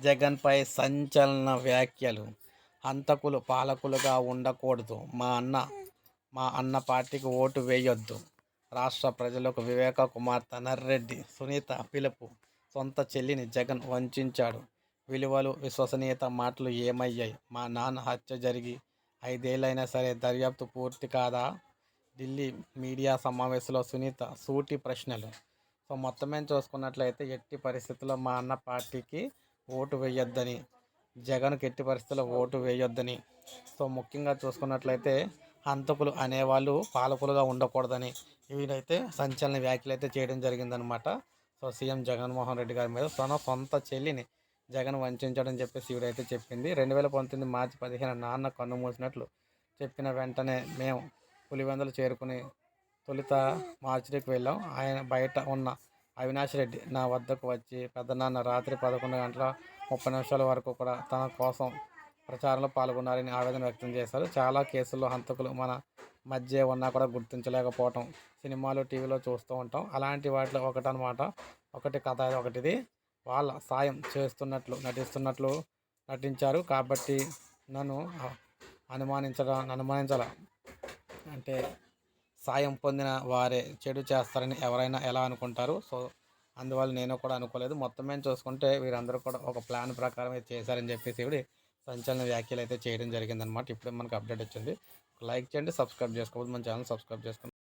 జగన్పై సంచలన వ్యాఖ్యలు. హంతకులు పాలకులుగా ఉండకూడదు. మా అన్న మా అన్న పార్టీకి ఓటు వేయొద్దు. రాష్ట్ర ప్రజలకు వివేక కుమార్ తనర్రెడ్డి సునీత పిలుపు. సొంత చెల్లిని జగన్ వంచాడు. విలువలు విశ్వసనీయత మాటలు ఏమయ్యాయి? మా నాన్న హత్య జరిగి ఐదేళ్ళైనా సరే దర్యాప్తు పూర్తి కాదా? ఢిల్లీ మీడియా సమావేశంలో సునీత సూటి ప్రశ్నలు. సో మొత్తం చూసుకున్నట్లయితే ఎట్టి పరిస్థితుల్లో మా అన్న పార్టీకి ఓటు వేయొద్దని జగన్ ఎట్టి పరిస్థితుల్లో ఓటు వేయొద్దని. సో ముఖ్యంగా చూసుకున్నట్లయితే హంతకులు అనేవాళ్ళు పాలకులుగా ఉండకూడదని వీడైతే సంచలన వ్యాఖ్యలు అయితే చేయడం జరిగిందనమాట సో సీఎం జగన్మోహన్ రెడ్డి గారి మీద తన సొంత చెల్లిని జగన్ వంచడం చెప్పేసి ఈవిడైతే చెప్పింది. రెండు వేల పంతొమ్మిది మార్చి పదిహేను నాన్న కన్నుమూసినట్లు చెప్పిన వెంటనే మేము పులివెందులు చేరుకుని తొలుత మార్చికి వెళ్ళాం. ఆయన బయట ఉన్న అవినాష్ రెడ్డి నా వద్దకు వచ్చి పెద్దనాన్న రాత్రి పదకొండు గంటల ముప్పై నిమిషాల వరకు కూడా తన కోసం ప్రచారంలో పాల్గొన్నారని ఆవేదన వ్యక్తం చేశారు. చాలా కేసుల్లో హంతకులు మన మధ్య ఉన్నా కూడా గుర్తించలేకపోవటం సినిమాలు టీవీలో చూస్తూ ఉంటాం. అలాంటి వాటిలో ఒకటనమాట ఒకటి కథ ఒకటిది. వాళ్ళ సాయం చేస్తున్నట్లు నటిస్తున్నట్లు నటించారు కాబట్టి నన్ను అనుమానించడం అనుమానించాల? అంటే సాయం పొందిన వారే చెడు చేస్తారని ఎవరైనా ఎలా అనుకుంటారు? సో అందువల్ల నేను కూడా అనుకోలేదు. మొత్తం మేము చూసుకుంటే వీరందరూ కూడా ఒక ప్లాన్ ప్రకారం చేశారని చెప్పేసి ఇవి సంచలన వ్యాఖ్యలు అయితే చేయడం జరిగిందనమాట ఇప్పుడే మనకు అప్డేట్ వచ్చింది. లైక్ చేయండి సబ్స్క్రైబ్ చేసుకోవద్దు. మన ఛానల్ సబ్స్క్రైబ్ చేసుకోండి.